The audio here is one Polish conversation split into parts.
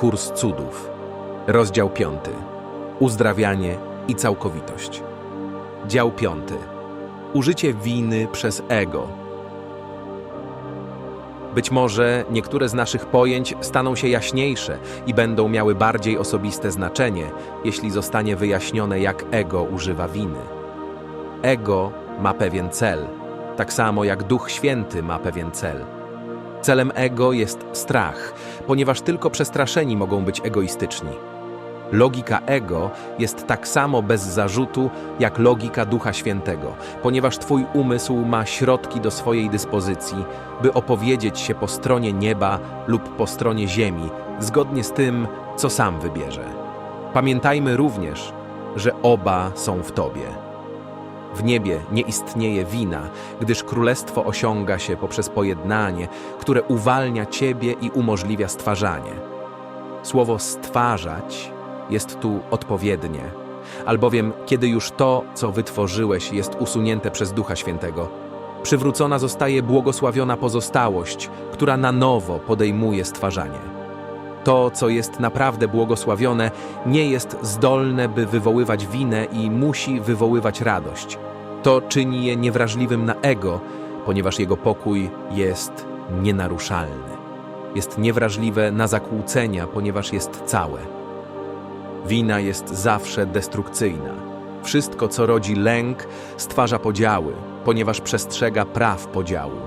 Kurs Cudów. Rozdział 5. Uzdrawianie i całkowitość. Dział 5. Użycie winy przez ego. Być może niektóre z naszych pojęć staną się jaśniejsze i będą miały bardziej osobiste znaczenie, jeśli zostanie wyjaśnione, jak ego używa winy. Ego ma pewien cel, tak samo jak Duch Święty ma pewien cel. Celem ego jest strach, ponieważ tylko przestraszeni mogą być egoistyczni. Logika ego jest tak samo bez zarzutu jak logika Ducha Świętego, ponieważ Twój umysł ma środki do swojej dyspozycji, by opowiedzieć się po stronie nieba lub po stronie ziemi, zgodnie z tym, co sam wybierze. Pamiętajmy również, że oba są w Tobie. W niebie nie istnieje wina, gdyż królestwo osiąga się poprzez pojednanie, które uwalnia Ciebie i umożliwia stwarzanie. Słowo stwarzać jest tu odpowiednie, albowiem kiedy już to, co wytworzyłeś, jest usunięte przez Ducha Świętego, przywrócona zostaje błogosławiona pozostałość, która na nowo podejmuje stwarzanie. To, co jest naprawdę błogosławione, nie jest zdolne, by wywoływać winę i musi wywoływać radość. To czyni je niewrażliwym na ego, ponieważ jego pokój jest nienaruszalny. Jest niewrażliwe na zakłócenia, ponieważ jest całe. Wina jest zawsze destrukcyjna. Wszystko, co rodzi lęk, stwarza podziały, ponieważ przestrzega praw podziału.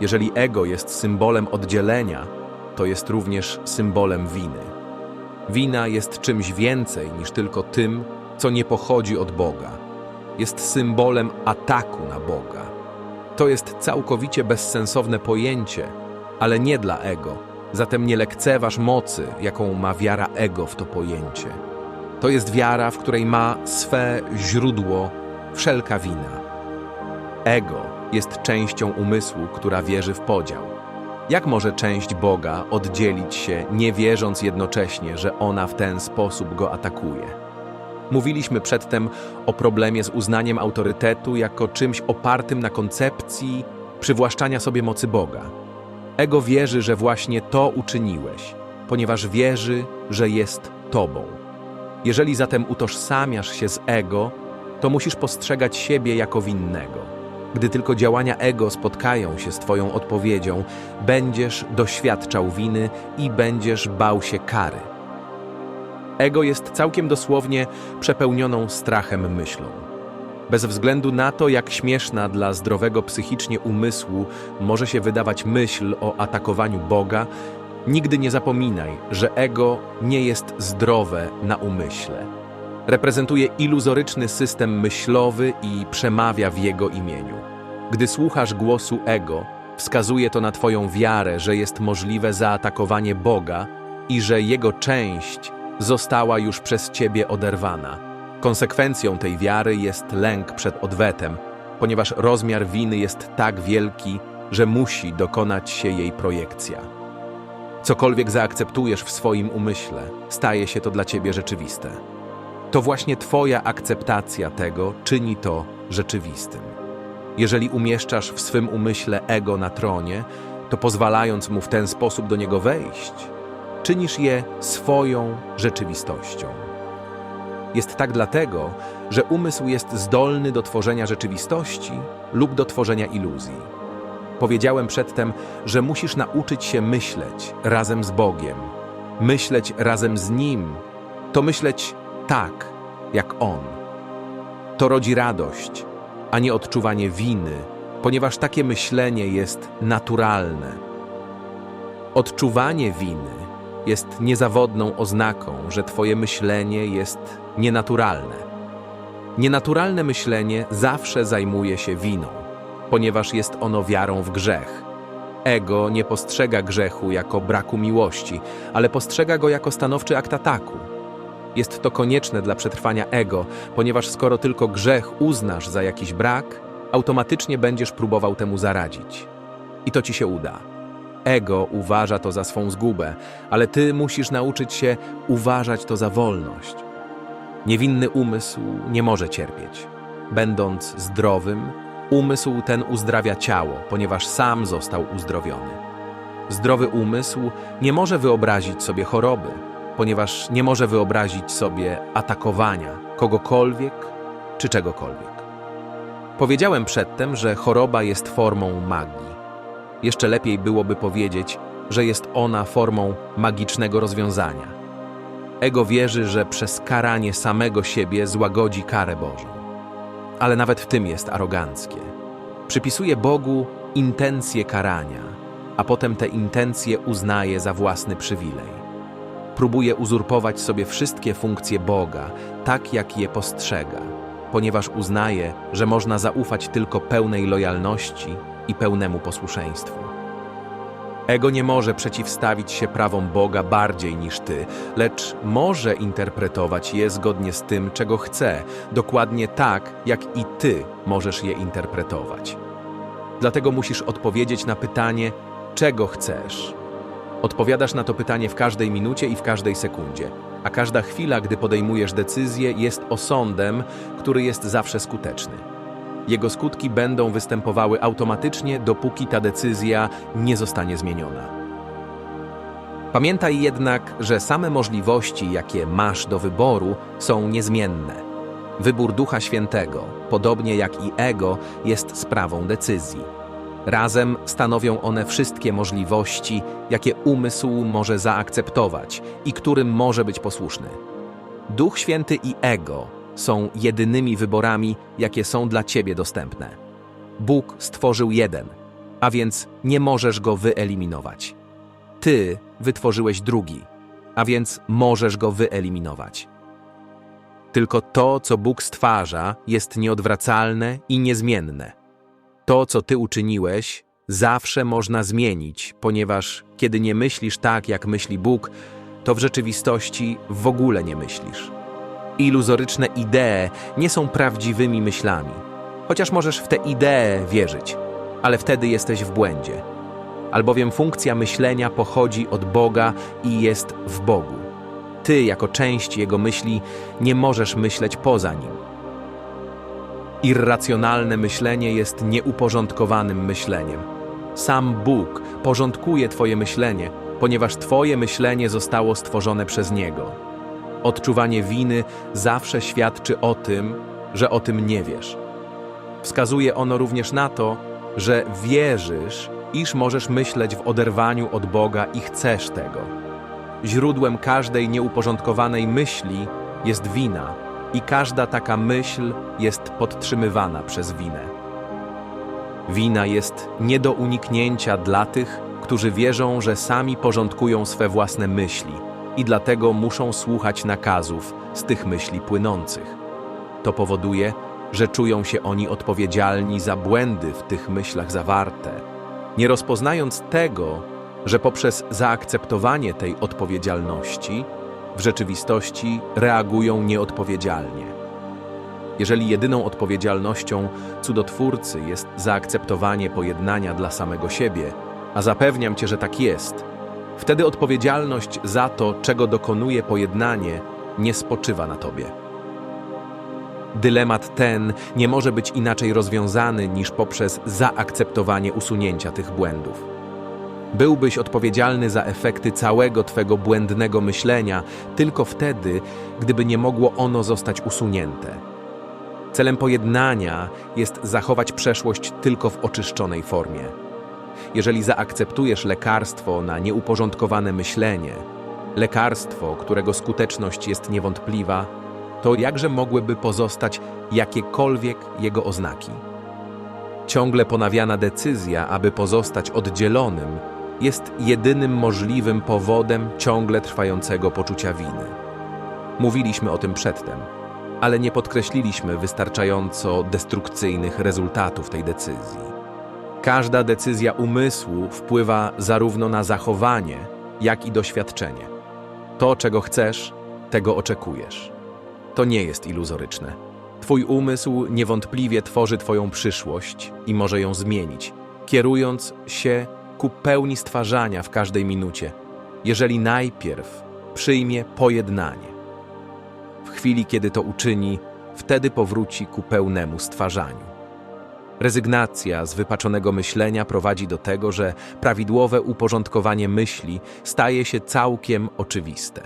Jeżeli ego jest symbolem oddzielenia, to jest również symbolem winy. Wina jest czymś więcej niż tylko tym, co nie pochodzi od Boga. Jest symbolem ataku na Boga. To jest całkowicie bezsensowne pojęcie, ale nie dla ego. Zatem nie lekceważ mocy, jaką ma wiara ego w to pojęcie. To jest wiara, w której ma swe źródło wszelka wina. Ego jest częścią umysłu, która wierzy w podział. Jak może część Boga oddzielić się, nie wierząc jednocześnie, że ona w ten sposób go atakuje? Mówiliśmy przedtem o problemie z uznaniem autorytetu jako czymś opartym na koncepcji przywłaszczania sobie mocy Boga. Ego wierzy, że właśnie to uczyniłeś, ponieważ wierzy, że jest Tobą. Jeżeli zatem utożsamiasz się z ego, to musisz postrzegać siebie jako winnego. Gdy tylko działania ego spotkają się z Twoją odpowiedzią, będziesz doświadczał winy i będziesz bał się kary. Ego jest całkiem dosłownie przepełnioną strachem myślą. Bez względu na to, jak śmieszna dla zdrowego psychicznie umysłu może się wydawać myśl o atakowaniu Boga, nigdy nie zapominaj, że ego nie jest zdrowe na umyśle. Reprezentuje iluzoryczny system myślowy i przemawia w jego imieniu. Gdy słuchasz głosu ego, wskazuje to na Twoją wiarę, że jest możliwe zaatakowanie Boga i że jego część została już przez Ciebie oderwana. Konsekwencją tej wiary jest lęk przed odwetem, ponieważ rozmiar winy jest tak wielki, że musi dokonać się jej projekcja. Cokolwiek zaakceptujesz w swoim umyśle, staje się to dla ciebie rzeczywiste. To właśnie Twoja akceptacja tego czyni to rzeczywistym. Jeżeli umieszczasz w swym umyśle ego na tronie, to pozwalając mu w ten sposób do niego wejść, czynisz je swoją rzeczywistością. Jest tak dlatego, że umysł jest zdolny do tworzenia rzeczywistości lub do tworzenia iluzji. Powiedziałem przedtem, że musisz nauczyć się myśleć razem z Bogiem. Myśleć razem z Nim to myśleć tak, jak On. To rodzi radość, a nie odczuwanie winy, ponieważ takie myślenie jest naturalne. Odczuwanie winy jest niezawodną oznaką, że Twoje myślenie jest nienaturalne. Nienaturalne myślenie zawsze zajmuje się winą, ponieważ jest ono wiarą w grzech. Ego nie postrzega grzechu jako braku miłości, ale postrzega go jako stanowczy akt ataku. Jest to konieczne dla przetrwania ego, ponieważ skoro tylko grzech uznasz za jakiś brak, automatycznie będziesz próbował temu zaradzić. I to ci się uda. Ego uważa to za swą zgubę, ale ty musisz nauczyć się uważać to za wolność. Niewinny umysł nie może cierpieć. Będąc zdrowym, umysł ten uzdrawia ciało, ponieważ sam został uzdrowiony. Zdrowy umysł nie może wyobrazić sobie choroby, ponieważ nie może wyobrazić sobie atakowania kogokolwiek czy czegokolwiek. Powiedziałem przedtem, że choroba jest formą magii. Jeszcze lepiej byłoby powiedzieć, że jest ona formą magicznego rozwiązania. Ego wierzy, że przez karanie samego siebie złagodzi karę Bożą. Ale nawet w tym jest aroganckie. Przypisuje Bogu intencje karania, a potem te intencje uznaje za własny przywilej. Próbuje uzurpować sobie wszystkie funkcje Boga, tak jak je postrzega, ponieważ uznaje, że można zaufać tylko pełnej lojalności i pełnemu posłuszeństwu. Ego nie może przeciwstawić się prawom Boga bardziej niż ty, lecz może interpretować je zgodnie z tym, czego chce, dokładnie tak, jak i ty możesz je interpretować. Dlatego musisz odpowiedzieć na pytanie, czego chcesz. Odpowiadasz na to pytanie w każdej minucie i w każdej sekundzie, a każda chwila, gdy podejmujesz decyzję, jest osądem, który jest zawsze skuteczny. Jego skutki będą występowały automatycznie, dopóki ta decyzja nie zostanie zmieniona. Pamiętaj jednak, że same możliwości, jakie masz do wyboru, są niezmienne. Wybór Ducha Świętego, podobnie jak i ego, jest sprawą decyzji. Razem stanowią one wszystkie możliwości, jakie umysł może zaakceptować i którym może być posłuszny. Duch Święty i ego są jedynymi wyborami, jakie są dla ciebie dostępne. Bóg stworzył jeden, a więc nie możesz go wyeliminować. Ty wytworzyłeś drugi, a więc możesz go wyeliminować. Tylko to, co Bóg stwarza, jest nieodwracalne i niezmienne. To, co ty uczyniłeś, zawsze można zmienić, ponieważ kiedy nie myślisz tak, jak myśli Bóg, to w rzeczywistości w ogóle nie myślisz. Iluzoryczne idee nie są prawdziwymi myślami, chociaż możesz w te idee wierzyć, ale wtedy jesteś w błędzie. Albowiem funkcja myślenia pochodzi od Boga i jest w Bogu. Ty, jako część Jego myśli, nie możesz myśleć poza Nim. Irracjonalne myślenie jest nieuporządkowanym myśleniem. Sam Bóg porządkuje Twoje myślenie, ponieważ Twoje myślenie zostało stworzone przez Niego. Odczuwanie winy zawsze świadczy o tym, że o tym nie wiesz. Wskazuje ono również na to, że wierzysz, iż możesz myśleć w oderwaniu od Boga i chcesz tego. Źródłem każdej nieuporządkowanej myśli jest wina, i każda taka myśl jest podtrzymywana przez winę. Wina jest nie do uniknięcia dla tych, którzy wierzą, że sami porządkują swe własne myśli i dlatego muszą słuchać nakazów z tych myśli płynących. To powoduje, że czują się oni odpowiedzialni za błędy w tych myślach zawarte, nie rozpoznając tego, że poprzez zaakceptowanie tej odpowiedzialności w rzeczywistości reagują nieodpowiedzialnie. Jeżeli jedyną odpowiedzialnością cudotwórcy jest zaakceptowanie pojednania dla samego siebie, a zapewniam cię, że tak jest, wtedy odpowiedzialność za to, czego dokonuje pojednanie, nie spoczywa na tobie. Dylemat ten nie może być inaczej rozwiązany niż poprzez zaakceptowanie usunięcia tych błędów. Byłbyś odpowiedzialny za efekty całego Twego błędnego myślenia tylko wtedy, gdyby nie mogło ono zostać usunięte. Celem pojednania jest zachować przeszłość tylko w oczyszczonej formie. Jeżeli zaakceptujesz lekarstwo na nieuporządkowane myślenie, lekarstwo, którego skuteczność jest niewątpliwa, to jakże mogłyby pozostać jakiekolwiek jego oznaki? Ciągle ponawiana decyzja, aby pozostać oddzielonym, jest jedynym możliwym powodem ciągle trwającego poczucia winy. Mówiliśmy o tym przedtem, ale nie podkreśliliśmy wystarczająco destrukcyjnych rezultatów tej decyzji. Każda decyzja umysłu wpływa zarówno na zachowanie, jak i doświadczenie. To, czego chcesz, tego oczekujesz. To nie jest iluzoryczne. Twój umysł niewątpliwie tworzy Twoją przyszłość i może ją zmienić, kierując się ku pełni stwarzania w każdej minucie, jeżeli najpierw przyjmie pojednanie. W chwili, kiedy to uczyni, wtedy powróci ku pełnemu stwarzaniu. Rezygnacja z wypaczonego myślenia prowadzi do tego, że prawidłowe uporządkowanie myśli staje się całkiem oczywiste.